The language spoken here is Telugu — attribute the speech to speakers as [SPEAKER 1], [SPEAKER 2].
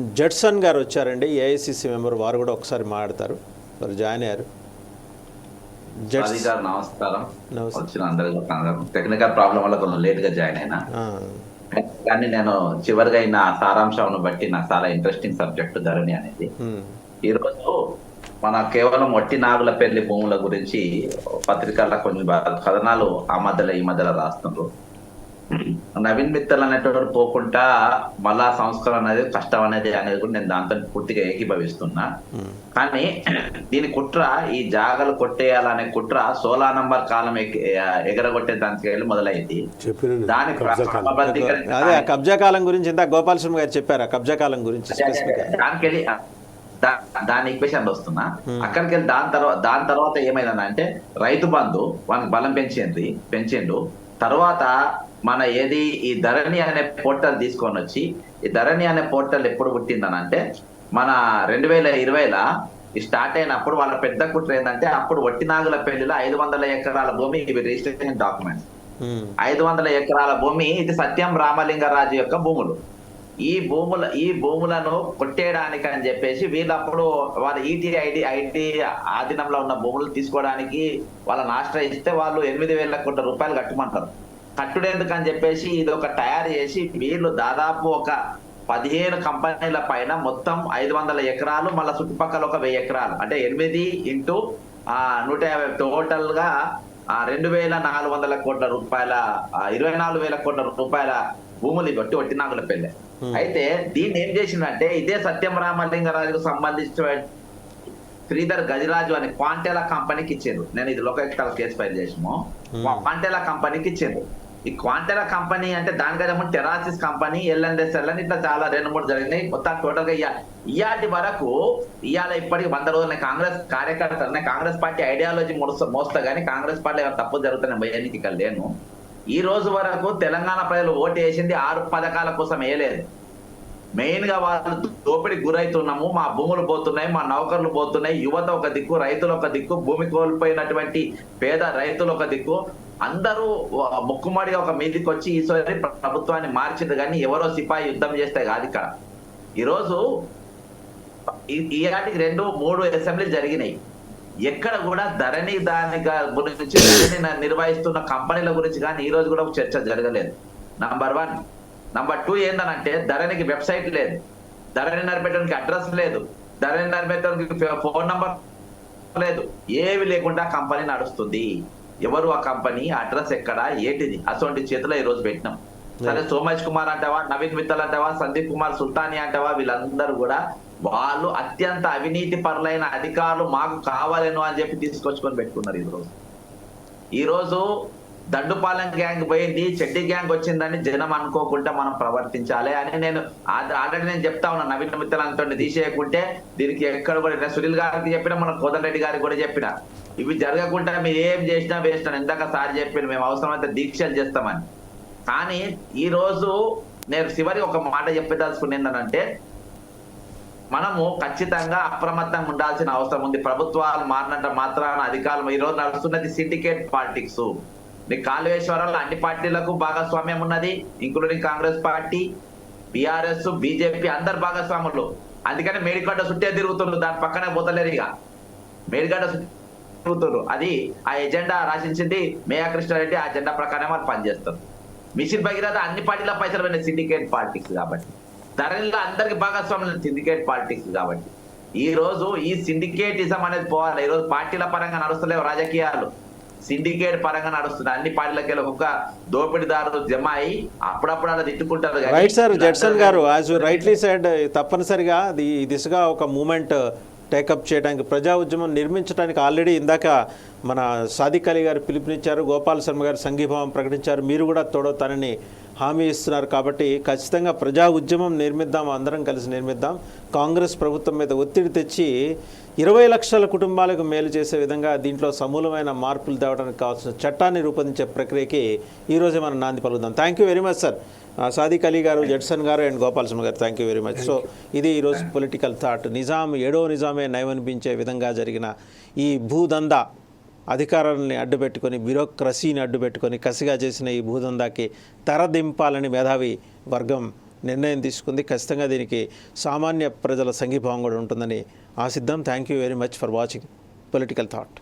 [SPEAKER 1] జడ్సన్ గారు వచ్చారండి. ఏఐసిసి మెంబర్ వారు కూడా ఒకసారి మాట్లాడతారు. వారు జాయిన్ అయ్యారు.
[SPEAKER 2] గారు నమస్కారం.
[SPEAKER 1] నమస్తే.
[SPEAKER 2] వచ్చిన అందరికి టెక్నికల్ ప్రాబ్లం వల్ల కొంచెం లేట్గా జాయిన్ అయినా. కానీ నేను చివరిగా అయిన సారాంశం బట్టి నాకు చాలా ఇంట్రెస్టింగ్ సబ్జెక్ట్ ధరణి అనేది.
[SPEAKER 1] ఉమ్,
[SPEAKER 2] ఈ రోజు మన కేవలం వట్టి నాగుల పెళ్ళి భూముల గురించి పత్రికల్లో కొన్ని బా- కథనాలు ఆ మధ్యలో ఈ మధ్యలో రాస్తున్నారు. నవీన్ మిత్తల్ అనేటువంటి పోకుండా మళ్ళా సంస్కరణ అనేది కష్టం అనేది అనేది కూడా నేను దాంతో పూర్తిగా ఏకీభవిస్తున్నా. కానీ దీని కుట్ర ఈ జాగలు కొట్టేయాలనే కుట్ర సోలా నంబర్ కాలం ఎగ్- ఎగరగొట్టే దానికి వెళ్ళి మొదలైంది.
[SPEAKER 3] చెప్పిన
[SPEAKER 2] దాని
[SPEAKER 3] కబ్జా కాలం.
[SPEAKER 1] గురించి ఇంత గోపాలస్వామి గారు చెప్పారు కబ్జా కాలం గురించి
[SPEAKER 2] దానికి దాని ఈక్వేషన్ వస్తున్నా. అక్కడికి వెళ్ళి దాని తర్వాత దాని తర్వాత ఏమైందంటే రైతు బంధు వానికి బలం పెంచింది పెంచిండు. తర్వాత మన ఏది ఈ ధరణి అనే పోర్టల్ తీసుకొని వచ్చి ఈ ధరణి అనే పోర్టల్ ఎప్పుడు పుట్టిందని అంటే మన రెండు వేల ఇరవైలా స్టార్ట్ అయినప్పుడు వాళ్ళ పెద్ద కుట్ర ఏంటంటే అప్పుడు వట్టినాగుల పెళ్ళిలో ఐదు వందల ఎకరాల భూమి ఇవి రిజిస్ట్రేషన్ డాక్యుమెంట్స్ ఐదు వందల ఎకరాల భూమి ఇది సత్యం రామలింగరాజు యొక్క భూములు. ఈ భూముల ఈ భూములను కొట్టేయడానికి అని చెప్పేసి వీళ్ళప్పుడు వాళ్ళ ఈటీ ఐడి ఐటీ ఆధీనంలో ఉన్న భూములు తీసుకోవడానికి వాళ్ళని ఆశ్రయిస్తే వాళ్ళు ఎనిమిది వేల కోట్ల రూపాయలు కట్టమంటారు. కట్టుడేందుకు అని చెప్పేసి ఇది ఒక తయారు చేసి వీళ్ళు దాదాపు ఒక పదిహేను కంపెనీల పైన మొత్తం ఐదు వందల ఎకరాలు మళ్ళీ చుట్టుపక్కల ఒక వెయ్యి ఎకరాలు. అంటే ఎనిమిది ఇంటూ నూట యాభై టోటల్గా రెండు వేల నాలుగు వందల కోట్ల రూపాయల ఇరవై నాలుగు వేల కోట్ల రూపాయల భూములు బట్టి వట్టినాగుల పెళ్ళే. అయితే దీన్ని ఏం చేసిందంటే ఇదే సత్యం రామలింగరాజుకు సంబంధించిన శ్రీధర్ గజరాజు అనే క్వాంటెలా కంపెనీకి ఇచ్చారు నేను ఇది లోకల్ కేసు ఫైల్ చేసాము క్వాంటెలా కంపెనీకి ఇచ్చారు ఈ క్వాంటెలా కంపెనీ అంటే దానికంటే ముందు టెరాసిస్ కంపెనీ ఎల్ఎన్ఎస్ ఎల్ఎన్ ఇట్లా చాలా రెండు మూడు జరిగినాయి. మొత్తం టోటల్గా ఇయాటి వరకు ఇవాళ ఇప్పటికి వంద రోజులు కాంగ్రెస్ కార్యకర్త నేను కాంగ్రెస్ పార్టీ ఐడియాలజీ మోస్తా మోస్తా కానీ కాంగ్రెస్ పార్టీ తప్పు జరుగుతున్నాయి? ఇక్కడ లేను. ఈ రోజు వరకు తెలంగాణ ప్రజలు ఓటు వేసింది ఆరు పథకాల కోసం వేయలేదు. మెయిన్గా వాళ్ళు దోపిడి గురైతున్నాము మా భూములు పోతున్నాయి మా నౌకర్లు పోతున్నాయి యువత ఒక దిక్కు రైతులు ఒక దిక్కు భూమి కోల్పోయినటువంటి పేద రైతులు ఒక దిక్కు. అందరూ వ- ముక్కుమడిగా ఒక మీదికి వచ్చి ఈసారి ప్రభుత్వాన్ని మార్చింది కానీ ఎవరో సిపాయి యుద్ధం చేస్తే కాదు ఇక్కడ. ఈరోజు ఈ- ఈనాటికి రెండు మూడు అసెంబ్లీలు జరిగినాయి. ఎక్కడ కూడా ధరణి దాని గురించి నిర్వహిస్తున్న కంపెనీల గురించి కానీ ఈ రోజు కూడా ఒక చర్చ జరగలేదు. నంబర్ వన్ నంబర్ టూ ఏందనంటే ధరణికి వెబ్సైట్ లేదు. ధరణి నడిపేయడానికి అడ్రస్ లేదు. ధరణి నడిపేయడానికి ఫోన్ నంబర్ లేదు. ఏవి లేకుండా కంపెనీ నడుస్తుంది. ఎవరు ఆ కంపెనీ అడ్రస్ ఎక్కడ ఏంటిది? అటువంటి చేతిలో ఈ రోజు పెట్టినాం. సరే సోమేష్ కుమార్ అంటావా నవీన్ మిత్తల్ అంటావా సందీప్ కుమార్ సుల్తాని అంటావా వీళ్ళందరూ కూడా వాళ్ళు అత్యంత అవినీతి పరులైన అధికారులు మాకు కావాలేను అని చెప్పి తీసుకొచ్చుకొని పెట్టుకున్నారు ఈ రోజు దండుపాలెం గ్యాంగ్ పోయింది చెడ్డి గ్యాంగ్ వచ్చిందని జనం అనుకోకుండా మనం ప్రవర్తించాలి అని నేను ఆల్రెడీ నేను చెప్తా ఉన్నా నవీన మిత్రులంతో తీసేయకుంటే దీనికి ఎక్కడ కూడా సునీల్ గారికి చెప్పిన మన కోదండరెడ్డి గారికి కూడా చెప్పిన. ఇవి జరగకుండా మీరు ఏం చేసినా వేసినా ఇందాక సార్ చెప్పిన మేము అవసరమైతే దీక్షలు చేస్తామని. కానీ ఈరోజు నేను చివరి ఒక మాట చెప్పదలుచుకునేది ఏంటంటే మనము ఖచ్చితంగా అప్రమత్తంగా ఉండాల్సిన అవసరం ఉంది. ప్రభుత్వాలు మారినంత మాత్రాన అధికారులు ఈ రోజు నడుస్తున్నది సిండికేట్ పాలిటిక్స్. నీ కాళేశ్వరంలో అన్ని పార్టీలకు భాగస్వామ్యం ఉన్నది including Congress party BRS BJP అందరు భాగస్వాములు. అందుకని మేడిగడ్డ చుట్టే తిరుగుతున్నారు దాని పక్కనే పోతలేరు ఇక. మేడిగడ్డ తిరుగుతున్నారు అది ఆ ఎజెండా రాసించింది మేయా కృష్ణారెడ్డి ఆ ఎజెండా ప్రకారమే వాళ్ళు పనిచేస్తారు. మిషన్ భగీరథ అన్ని పార్టీల పైసలు పోయిన సిండికేట్ పాలిటిక్స్ కాబట్టి. ధరలో అందరికి భాగస్వాములు సిండికేట్ పాలిటిక్స్ కాబట్టి. ఈ రోజు ఈ సిండికేటిజం అనేది పోవాలి. ఈ రోజు పార్టీల పరంగా నడుస్తలేవు రాజకీయాలు. సిండికేట్ పరంగా నడుస్తుంది. అన్ని పార్టీలకి ఒక్కొక్క దోపిడీదారులు జమ అయి అప్పుడప్పుడు అలా తిట్టుకుంటారు
[SPEAKER 1] right sir Judson garu as rightly said తప్పనిసరిగా ఈ దిశగా ఒక మూమెంట్ టేకప్ చేయడానికి ప్రజా ఉద్యమం నిర్మించడానికి ఆల్రెడీ ఇందాక మన సాదిక్ అలీ గారు పిలుపునిచ్చారు గోపాల్ శర్మ గారు సంఘీభావం ప్రకటించారు. మీరు కూడా తోడవుతారని హామీ ఇస్తున్నారు కాబట్టి ఖచ్చితంగా ప్రజా ఉద్యమం నిర్మిద్దాం అందరం కలిసి నిర్మిద్దాం. కాంగ్రెస్ ప్రభుత్వం మీద ఒత్తిడి తెచ్చి ఇరవై లక్షల కుటుంబాలకు మేలు చేసే విధంగా దీంట్లో సమూలమైన మార్పులు తేవడానికి కావాల్సిన చట్టాన్ని రూపొందించే ప్రక్రియకి ఈరోజే మనం నాంది పలుకుదాం. Thank you very much sir Sadiq Ali garu Judson garu and Gopalaswamy garu thank you very much so ఇది ఈరోజు పొలిటికల్ థాట్ నిజాం ఏడో నిజామే నయమనిపించే విధంగా జరిగిన ఈ భూదందా అధికారాలని అడ్డుపెట్టుకొని బ్యూరోక్రసీని అడ్డుపెట్టుకొని కసిగా చేసిన ఈ భూదందాకి తరదింపాలని మేధావి వర్గం నిర్ణయం తీసుకుంది. ఖచ్చితంగా దీనికి సామాన్య ప్రజల సంఘీభావం కూడా ఉంటుందని ఆశిద్దాం. Thank you very much for watching political thought